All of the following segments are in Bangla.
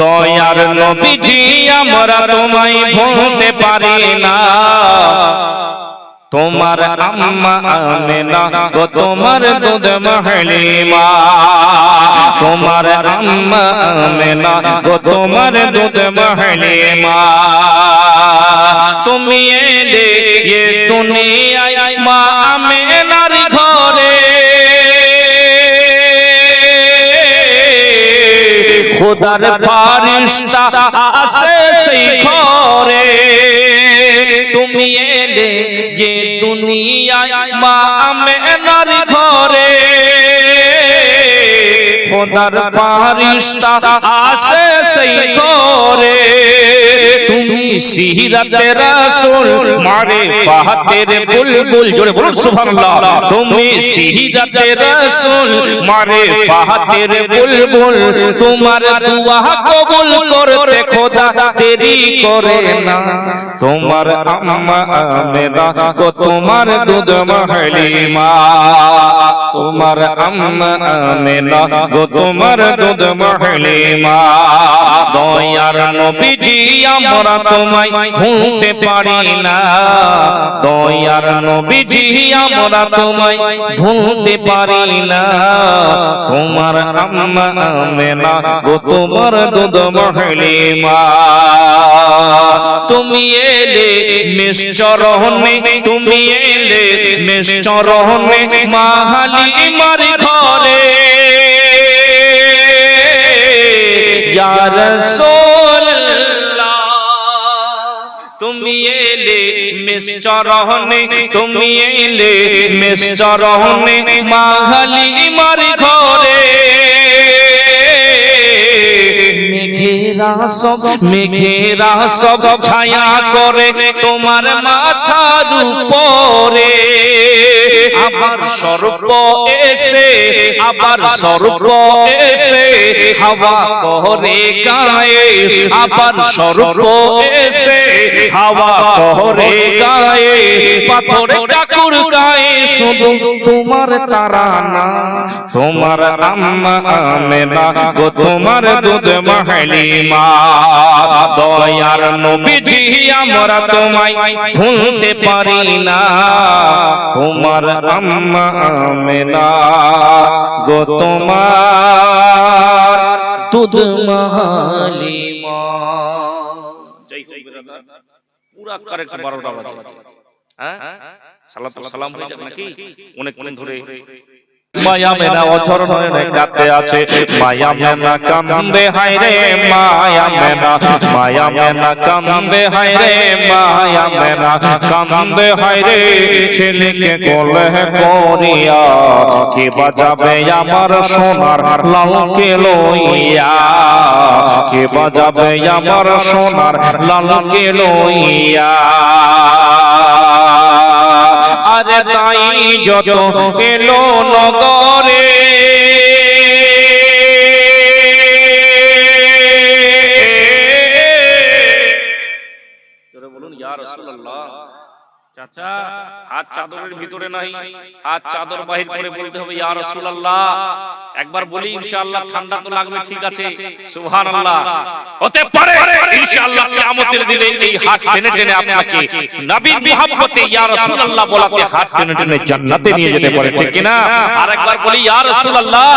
দয়ার নবীজি আমরা তোমায় ভুলতে পারি না। তোমার আম্মা আমেনা গো তোমার দুধ মহলিমা। তোমার আম্মা আমেনা গো তোমার দুধ মহলিমা। তুমি এলে দুনিয়ায় মা আমেনার ঘরে। খোদার ফারিস্তা আসে সেই ঘরে। তুমি এলে যে দুনিয়ায় মা আমেনার ঘরে। খোদার ফারিস্তা আসে সেই ঘরে। তুমি সিরাতে রাসূল, মারে ফাহাতের বুলবুল, জোরে বলুন সুবহানাল্লাহ। তুমি সিরাতে রাসূল, মারে ফাহাতের বুলবুল, তোমার দুআ কবুল করতে খোদা দেরি করে না। তোমার আম্মা আমেনা গো তোমার দুধ মহলিমা। তোমার আম্মা আমেনা গো তোমার দুধ মহলিমা দয়ার নবীজি, আমরা তোমায় ভুলতে পারি না। দয়ার নবীজি, আমরা তোমায় ভুলতে পারি না। তোমার আম্মা আমেনা গো, তোমার দুধ মহলিমা তুমি এলে নিশ্চরণে তুমি এলে নিশ্চরণে মাহালি মার ঘরে। ইয়া রাসূলুল্লাহ তুমি এলে মিশ্রহনে তুমি এলে মিশ্রহনে মাহালি মার ঘরে মেঘেরা সব মেঘেরা সব ছায়া করে তোমার মাথার উপরে আবার সর্প এসে, আবার সর্প এসে, হাওয়া করে গায়ে, আবার সর্প এসে, হাওয়া করে গায়ে, পাথর ঠাকুর গায়ে শুধু তোমার তারা না, তোমার আম্মা আমেনা গো তোমার দুধ মহলিমা। দয়ার নবীজি, আমরা তোমায় ভুলতে পারি না, তোমার আম্মা গো তোমার দুধ মহলিমা। জয় পুরা কারেক্ট বারোটা বাজে। হ্যাঁ? সালাম নাকি? অনেকক্ষণ ধরে মায়া মেনা অঝর নয়নে কাঁদতে আছে। মায়া মেনা কান্দে হায় রে মায়া মেনা মায়া মেনা কান্দে হায় রে মায়া মেনা কান্দে হায় রে ছেলেকে কোলে করিয়া কে বাজাবে আমার সোনার লালকে লইয়া? কে বাজাবে আমার সোনার লালকে লইয়া? আরে তাই যত এলো নগরে। চাচা হাত চাদরের ভিতরে নাই। হাত চাদর বাহির করে বলতে হবে ইয়া রাসূলুল্লাহ। একবার বলি ইনশাআল্লাহ ঠান্ডা তো লাগবে ঠিক আছে। সুবহানাল্লাহ। হতে পারে ইনশাআল্লাহ কিয়ামতের দিনে এই হাত টেনে টেনে আপনাকে নবীর মুহাব্বতে ইয়া রাসূলুল্লাহ বলাতে হাত টেনে টেনে জান্নাতে নিয়ে যেতে পারে ঠিক কি না আরেকবার বলি ইয়া রাসূলুল্লাহ।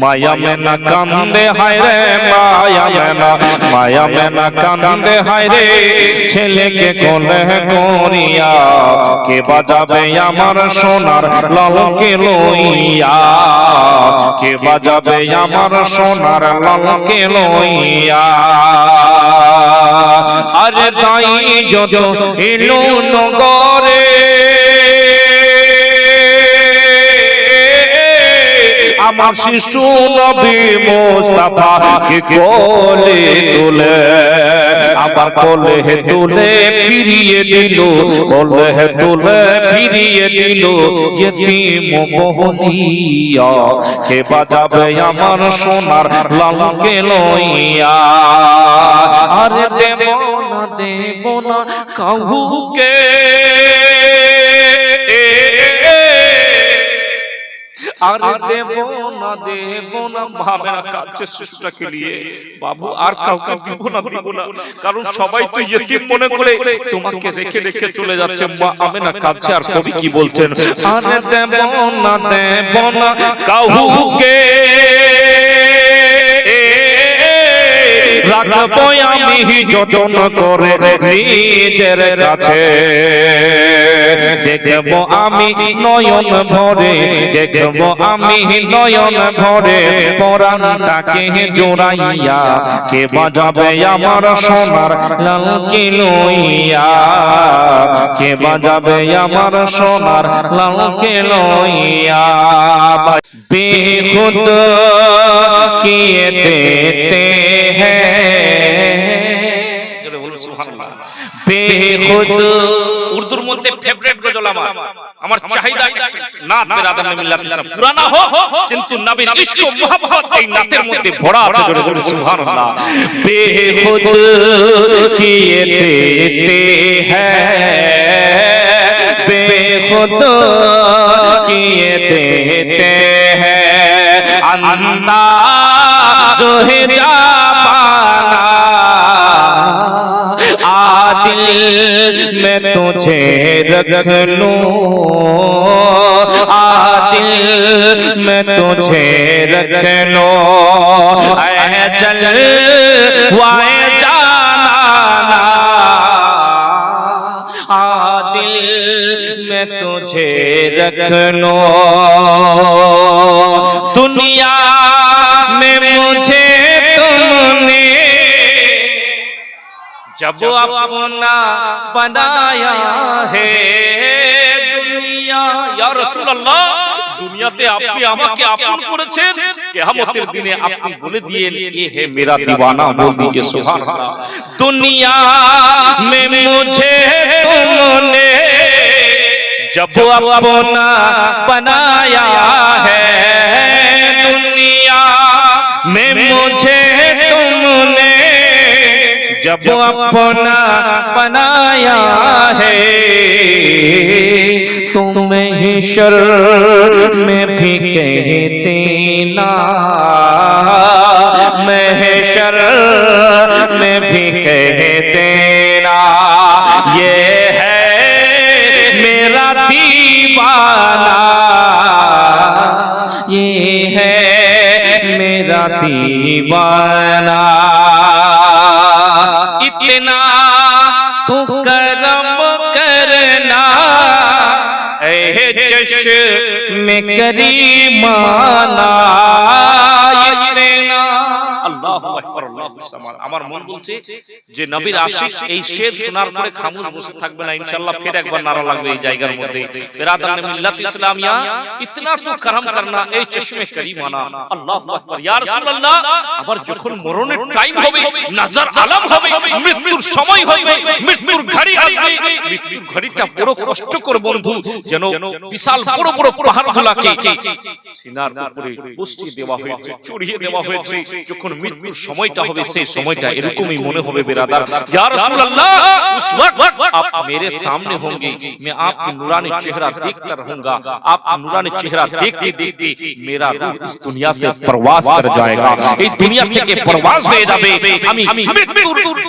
মায়া মেনা কান্দে, হায় রে মায়া মেনা মায়া মেনা কান্দে, হায় রে ছেলেকে কোলে করিয়া, কে বাজাবে আমার সোনার লালকে লইয়া? কে বাজাবে আমার সোনার লালকে লইয়া? আরে তাই যত এলো নগরে আমার শিশু নবী মোস্তাফা কে কোলে তুলে আবার কোলে তুলে ফিরিয়ে দিল, কোলে তুলে ফিরিয়ে দিল ইতিম মোহনিয়া কে বাজাবে আমার সোনার লালকে লইয়া আরে দেব না দেব না কাহুকে আর দেব না দেব না ভাবে না কাছে শিশুটাকে নিয়ে? বাবু আর কাউকে দিব না দিব না। কারণ সবাই তো ইয়েতিম মনে করে তোমাকে রেখে রেখে চলে যাচ্ছে। মা আমি না কাছে আর কবি কি বলছেন? আর দেব না দেব না কাউকে রাখব আমি যতন করে নিজের কাছে। দেখব আমি নয়ন ভরে, দেখব আমি নয়ন ভরে, পরাণটাকে জোড়াইয়া কে বাজাবে আমার সোনার লাল লইয়া কে বাজাবে আমার সোনার লাল লইয়া বেহুদ কিয়ে দেতে हैं বেহুদ উর্দুর মধ্যে ফেভারিট গজল আমার আমার চাহিদা নাত বিরাদার মিল্লাত ইসলাম পুরানা হোক কিন্তু নবীর ইশক ও মোহাব্বত এই নাতের মধ্যে ভরা আছে জোরে বলুন সুবহানাল্লাহ বেহুদ কিয়ে দেতে हैं बेखुद کیے دیتے ہیں۔ اندا جو ہے جا پانا آدل میں تجھے رکھ لوں۔ آدل میں تجھے رکھ لوں۔ اے چل وائے तुझे रख लो दुनिया में मुझे तुमने जब अपना बनाया है দুনিয়া ইয়া রাসূলুল্লাহ দুনিয়াতে আপনি আমাকে আপন করেছেন কিয়ামতের দিনে আপনি বলে দিয়েন ये है मेरा दीवाना बोल दीजिए सुभान दुनिया में मुझे جب اپنا بنایا ہے دنیا میں مجھے تم نے جب اپنا بنایا ہے تمہیں ہی شر میں بھی کہتے نا میں شر میں بھی کہتے نا یہ دیوانہ۔ یہ ہے میرا دیوانہ۔ اتنا تو کرم کرنا اے جش میں کریمانہ۔ اتنا۔ اللہ اکبر আমার মন বলছে যে নবীর আশিক এই শের শোনার পরে খামোশ বসে থাকবে না ইনশাআল্লাহ ফির একবার নারা লাগবে এই জায়গার মধ্যে। বিরাদার মিল্লাত ইসলামিয়া ইতনা তো করম করনা এই চশমে করিমানা আল্লাহু আকবার। ইয়া রাসূলুল্লাহ আবার যখন মরণের টাইম হবে নজর আলম হবে মৃত্যুর সময় হবে মৃত্যুর ঘড়ি আসবে মৃত্যুর ঘড়িটা বড় কষ্টকর বন্ধু যেন বিশাল বড় বড় পাহাড়গুলাকে সিনার উপরে বসিয়ে দেওয়া হয়েছে চড়িয়ে দেওয়া হয়েছে। যখন মৃত্যুর সময়টা হবে সেই সময়টা এরকমই ہوئے برادر یا رسول اللہ اس وقت آپ میرے سامنے ہوں گے میں آپ کی نورانی چہرہ دیکھتا رہوں گا آپ کی نورانی چہرہ دیکھتے دیکھتے میرا روح اس دنیا سے پرواز کر جائے گا এই দুনিয়া থেকে পরواজ হয়ে যাবে আমি আমি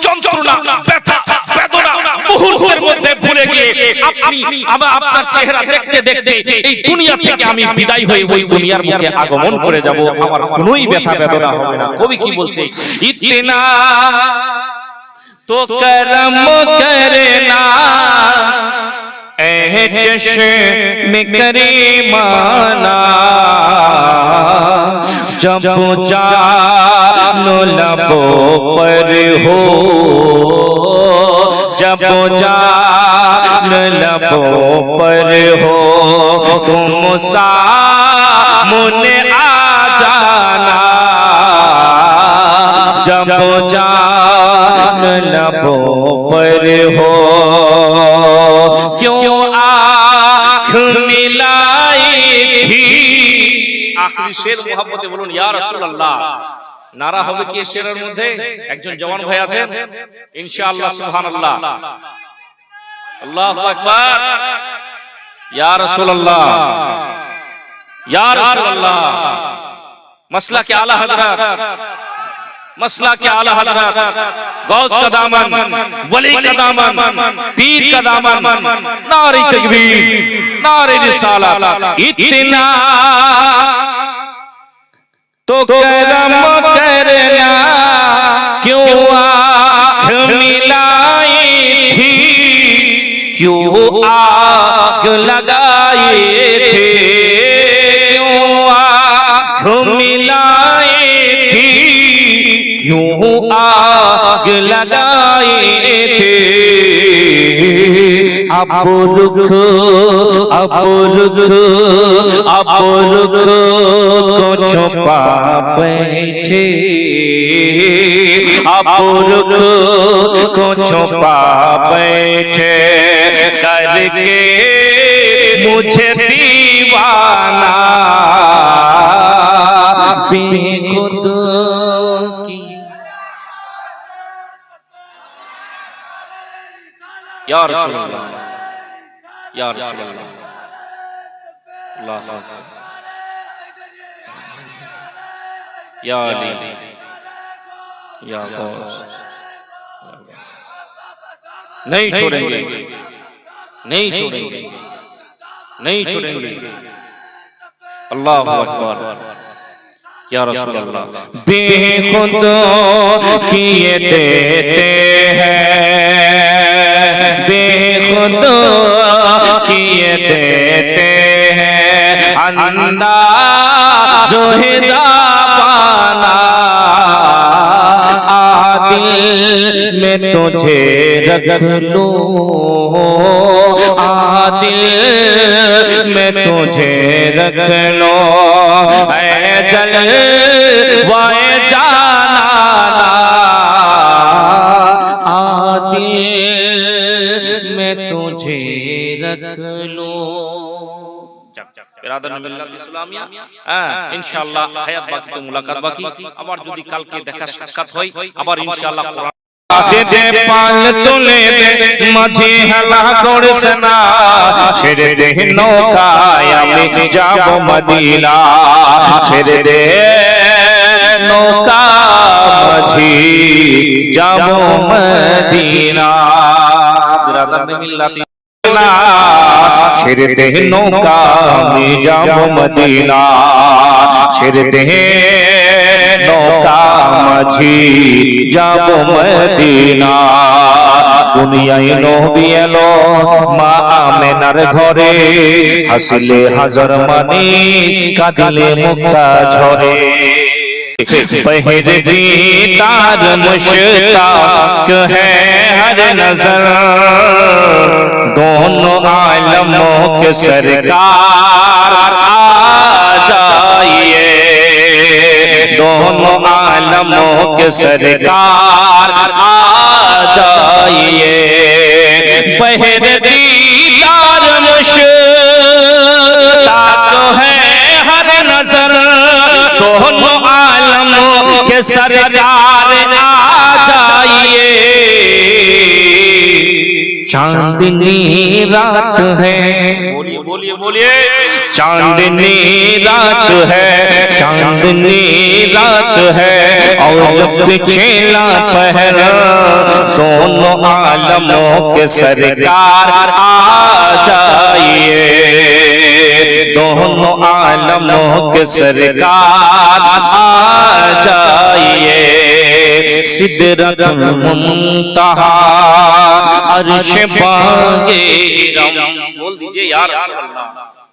যন্ত্রণা ব্যথা বেদনা মুহূর্তের মধ্যে ভুলে গিয়ে আপনি আমার আপনার চেহারা দেখতে দেখতে এই দুনিয়া থেকে আমি বিদায় হয়ে ওই দুনিয়ার মুখে আগমন করে যাব। আমার কোনোই ব্যথা বেদনা হবে না। কবি কি বলছে? ইতনা তো করম করনা এ চশ্ম করিমানা। جب جانو لبو پر ہو، جب جان لبو پر ہو، تم سامن آ جانا۔ جب جان لبو پر ہو، کیوں آنکھ ملائی تھی؟ আখরি শের মোহাম্মতে বলুন, ইয়া রাসূলুল্লাহ। নারা হবে কি শেরের মধ্যে? একজন জওয়ান ভাই আছেন? ইনশাআল্লাহ, সুবহানাল্লাহ। আল্লাহু আকবার। ইয়া রাসূলুল্লাহ। ইয়া রাসূলুল্লাহ। মাসলা কে আলা হযরত। مسئلہ کے اعلی حضرات؟ غوث کا دامن، ولی کا دامن، پیر کا دامن، ناری تکبیر، ناری رسالہ اتنا۔ تو کرم کرنا کیوں آنکھ ملائی تھی؟ کیوں آنکھ لگائی تھی؟ یوں آگ لگائے تھے۔ اب رکھ اب رکھ اب رکھ کو چھپا بیٹھے۔ اب رکھ کو چھپا بیٹھے۔ کر کے مجھے دیوانا پی خود یا رسول اللہ یا رسول اللہ۔ اللہ یا علی۔ یا غوث۔ نہیں چھوڑیں گے۔ نہیں چھوڑیں گے۔ نہیں چھوڑیں گے۔ اللہ اکبر۔ یا رسول اللہ۔ بے خود کیے دیتے ہیں۔ हैं अंदा जो है जापाना आदिल में तुझे रख लो आदिल में तुझे रख लो ऐ जल वाए जाना आदिल में तुझे रख लो বিরাদর মিল্লাত ইসলামিয়া। হ্যাঁ ইনশাআল্লাহ হায়াত বাকি তো মুলাকাত বাকি। আবার যদি কালকে দেখা সাক্ষাৎ হয় আবার ইনশাআল্লাহ দে দে পাল তুলে দে মাঝে হেলা করছে না। ছেড়ে দে নৌকায় আমি যাব মদিনা। ছেড়ে দে নৌকা মাঝি যাব মদিনা। মিল্লাত না। ছেড়ে নৌকা আমি যাব মদিনা। ছেড়ে নৌকা মাঝি যাব মদিনা। দুনিয়ায় নবী এলো মা আমেনার ঘরে। হাসলে হাজার মানি কাঁদিলে মুক্তা ঝরে। پہرگی تار مشتاق ہے ہر نظر۔ دونوں عالموں کے سرکار آ جائیے۔ دونوں عالموں کے سرکار آ جائیے۔ پہرگی تار مشتاق کہ سرکار آ جائیے۔ چاندنی رات ہے۔ بولیے بولیے بولیے۔ چاندنی رات ہے۔ چاندنی رات ہے۔ اور پیچھے لا پہر۔ دونوں عالموں کے سرکار آ جائیے۔ دونوں عالموں کے سرکار آ جائیے۔ صدرت منتہا، عرش باغی بول دیجیے یا رسول اللہ۔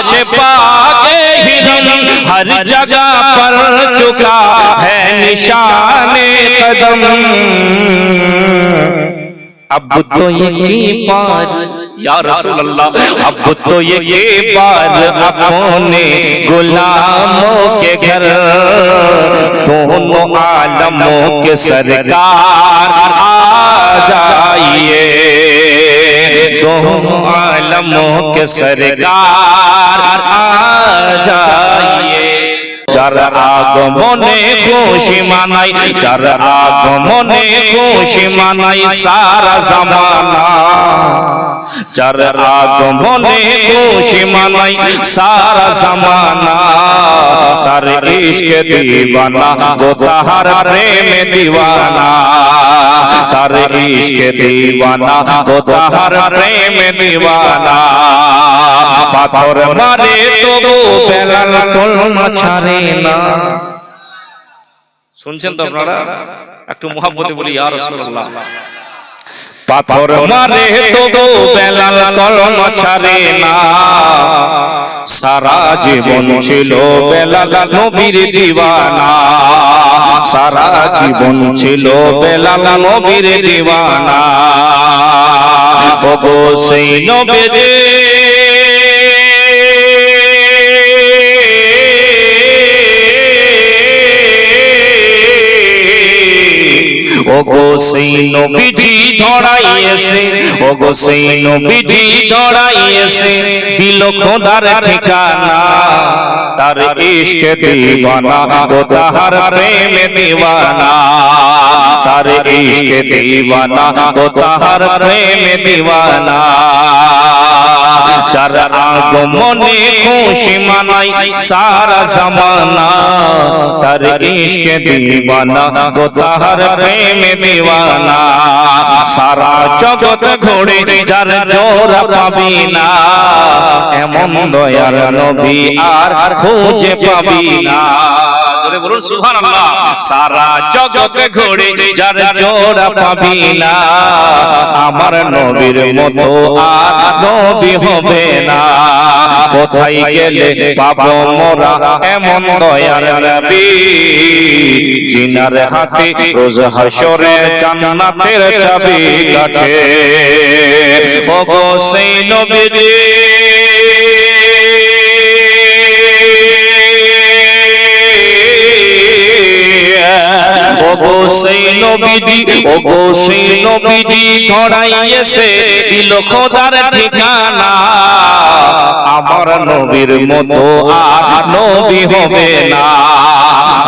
عرش پاک ہی ہر جگہ پر چکا ہے نشان قدم۔ اب تو یہی پار یا رسول اللہ، اب تو یہ پار اپنے گلاموں کے گھر، دونوں عالموں کے سرکار آ جائیے۔ کو عالموں کے سرگار آ جائیے۔ چار آگموں نے خوشی منائی چر آگموں نے خوشی منائی، سارا زمانہ۔ যার আগমনে খুশি মানাই সারা জামানা, তার ইশক দিওয়ানা গো তাহার প্রেমে দিওয়ানা তার ইশক দিওয়ানা গো তাহার প্রেমে দিওয়ানা পাথর মারে তবু বেলাল কলমা ছাড়ে না। শুনছেন তো আপনারা? একটু মোহাম্মতে বলি, ইয়া রাসূলুল্লাহ। পাথর মারে তবু বেলাল কলম ছাড়ে না। সারা জীবন ছিল বেলাল নবীর দিওয়ানা। সারা জীবন ছিল বেলাল নবীর দিওয়ানা। ওগো সেই নবীরে ওগো সেই নবীজি ধরাইয়েছে ওগো সেই নবীজি ধরাইয়েছে দিল খোদার ঠিকানা, তার ইশক দিওয়ানা ও তাহার প্রেমে দিওয়ানা তার ইশক দিওয়ানা ও তাহার প্রেমে দিওয়ানা যার আগমনে খুশি মানাই সারা জামানা, তার ইশক দিওয়ানা ও তাহার প্রেমে দিওয়ানা। সারা জগৎ ঘোরে যার জোড়া পাবি না এমন দয়ার নবী আর খুঁজে পাবি না জোরে বলুন সুবহানাল্লাহ। সারা জগৎ ঘোরে যার জোড়া পাবি না আমার নবীর মতো আর নবী হবে না। কোথায় গেলে পাবো মোরা এমন দয়ার নবী। জিনার হাতে রোজ হাসরে জান্নাতের চাবি কাঠে। ওগো সেই নবী আমার নবীর মতো আর নবী হবে না।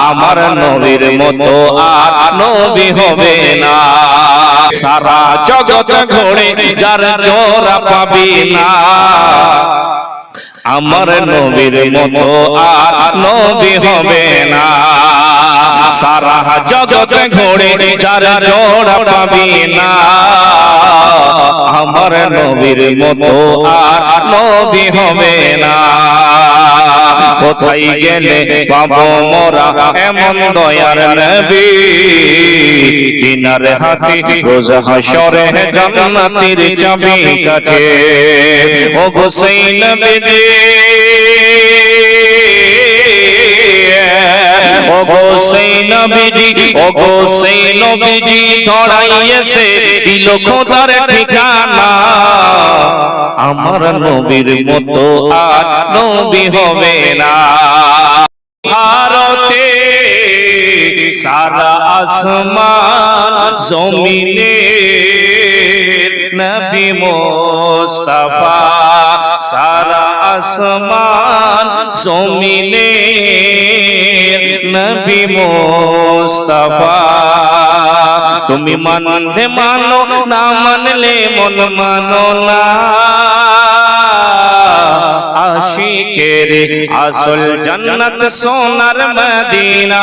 আমার নবীর মতো আর নবী হবে না। সারা জগৎ ঘোরে যার পাবি না। আমার নবীর মতো আর নবী হবে না। সারা জগৎ ঘোরে যার জোড়া পাবি না। আমার নবীর মতো আর নবী হবে না। কোথায় গেলে পাবো মোরা এমন দয়ার নবী? জিনার হাতে রোজ হাসরে জান্নাতের চাবি কাঠে। ও গো সেই নবী ও সেই নবীজি ও সেই নবীজি ধরাইয়েছে দিল খোদার ঠিকানা। আমার নবীর মতো আর নবী হবে না। ভারতে সারা আসমান জমিনে নবী মোস্তফা সারা আসমান জমিনে নবী মোস্তফা। তুমি মানলে মানো না মানলে মন মানো না। আশিকের আসল জান্নাত সোনার মদিনা।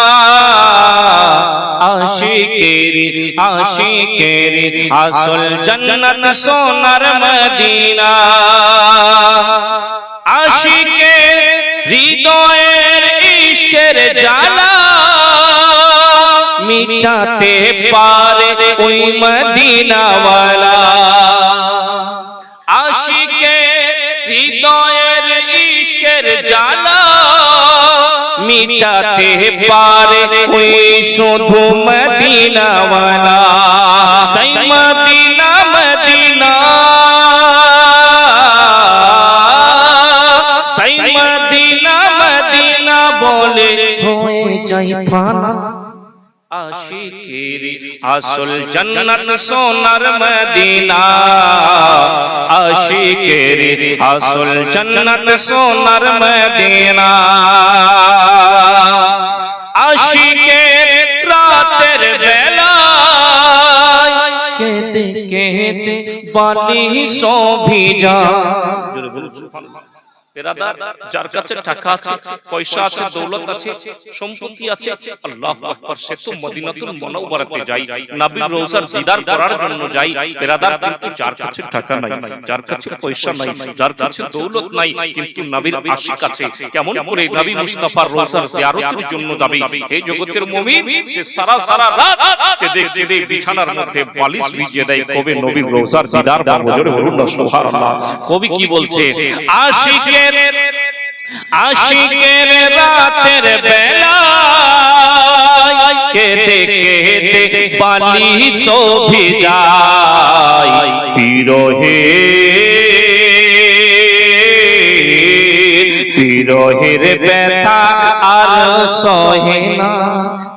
আশিকেরি আশিকের আসল জন্নত সোনার মদিনা। আশিকের হৃদয়ের ইষ্টের জ্বালা মিটাতে পারে ওই মদিনাওয়ালা। মিটাতে পারে ওই শুধু মদিনাওয়ালা তাই মদিনা মদিনা তাই মদিনা মদিনা বলে হয়ে যাই ফানা আশিকের আসল জন্নত সোনার মদিনা আশিকের আসল জন্নত সোনার মদিনা আশিকের রাতের বেলা কেঁদে কেঁদে বালি সভি যা জোরে বলুন পেরাদার যার কাছে টাকা আছে পয়সা আছে দৌলত আছে সম্পত্তি আছে আল্লাহ আকবার সে তো মদিনাতুল মুনাওয়ারাতে যাই নবীর রওজার দিদার করার জন্য যাই পেরাদার কিন্তু যার কাছে টাকা নাই যার কাছে পয়সা নাই যার কাছে দৌলত নাই কিন্তু নবীর আশিক আছে কেমন করে নবী মুস্তাফার রওজার জিয়ারতের জন্য যাবে এই জগতের মুমিন সে সারা সারা রাত কেঁদে কেঁদে বিছানার মধ্যে বালিশ ভিজিয়ে দেয় কবে নবীর রওজার দিদার পাবো জোরে বলুন না সুবহানাল্লাহ কবি কি বলছে আশিকের আশিকের রাতের বেলা, কেঁদে কেঁদে বালি শোভে যায় বিরহে বিরহের ব্যথা আর সহে না।